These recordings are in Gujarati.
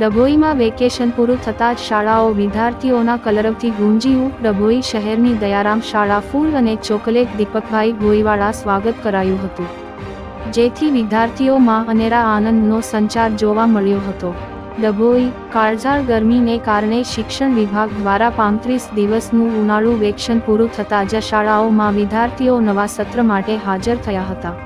ડભોઈમાં વેકેશન પૂરું થતાં જ શાળાઓ વિદ્યાર્થીઓના કલરવથી ગુંજી ઉઠ ડભોઈ શહેરની દયારામ શાળા ફૂલ અને ચોકલેટ દીપકભાઈ ગોઈવાળા સ્વાગત કરાયું હતું, જેથી વિદ્યાર્થીઓમાં અનેરા આનંદનો સંચાર જોવા મળ્યો હતો. ડભોઈ કાળઝાળ ગરમીને કારણે શિક્ષણ વિભાગ દ્વારા પાંત્રીસ દિવસનું ઉનાળુ વેકેશન પૂરું થતાં જ શાળાઓમાં વિદ્યાર્થીઓ નવા સત્ર માટે હાજર થયા હતા.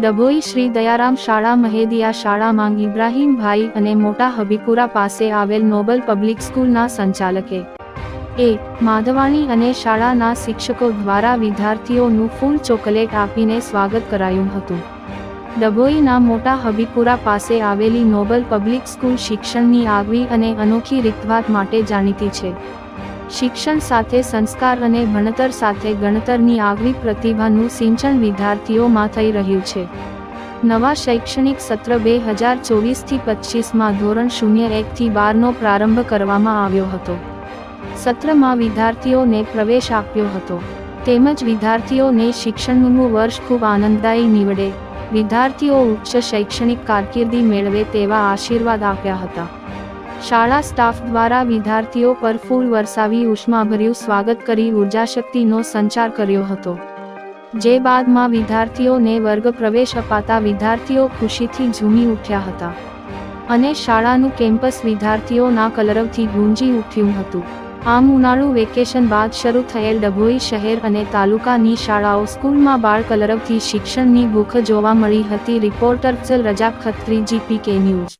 ડભોઈ શ્રી દયારામ શાળા મહેદિયા શાળામાં ઇબ્રાહીમભાઈ અને મોટા હબીપુરા પાસે આવેલ નોબલ પબ્લિક સ્કૂલના સંચાલકે. એ, માધવાણી અને શાળાના શિક્ષકો દ્વારા વિદ્યાર્થીઓનું ફૂલ ચોકલેટ આપીને સ્વાગત કરાયું હતું. ડભોઈના મોટા હબીપુરા પાસે આવેલી નોબલ પબ્લિક સ્કૂલ શિક્ષણની આગવી અને અનોખી રીતભાત માટે જાણીતી છે. શિક્ષણ સાથે સંસ્કાર અને ભણતર સાથે ગણતરની આગવી પ્રતિભાનું સિંચન વિદ્યાર્થીઓમાં થઈ રહ્યું છે. નવા શૈક્ષણિક સત્ર બે હજાર ચોવીસથી પચીસમાં ધોરણ શૂન્ય એકથી બારનો પ્રારંભ કરવામાં આવ્યો હતો. સત્રમાં વિદ્યાર્થીઓને પ્રવેશ આપ્યો હતો. તેમજ વિદ્યાર્થીઓને શિક્ષણનું વર્ષ ખૂબ આનંદદાયી નીવડે. વિદ્યાર્થીઓ ઉચ્ચ શૈક્ષણિક કારકિર્દી મેળવે તેવા આશીર્વાદ આપ્યા હતા. શાળા સ્ટાફ દ્વારા વિદ્યાર્થીઓ પર ફૂલ વરસાવી ઉષ્માભર્યું સ્વાગત કરી ઉર્જાશક્તિનો સંચાર કર્યો હતો. જે બાદમાં વિદ્યાર્થીઓને વર્ગ પ્રવેશ અપાતા વિદ્યાર્થીઓ ખુશીથી ઝૂમી ઉઠ્યા હતા. અને શાળાનું કેમ્પસ વિદ્યાર્થીઓના કલરવથી ગુંજી ઉઠ્યું હતું. આમ ઉનાળુ વેકેશન બાદ શરૂ થયેલ ડભોઈ શહેર અને તાલુકાની શાળાઓ સ્કૂલમાં બાળ કલરવથી શિક્ષણની ભૂખ જોવા મળી હતી, રિપોર્ટર અફઝલ રજા ખત્રી, જીપીકે ન્યૂઝ.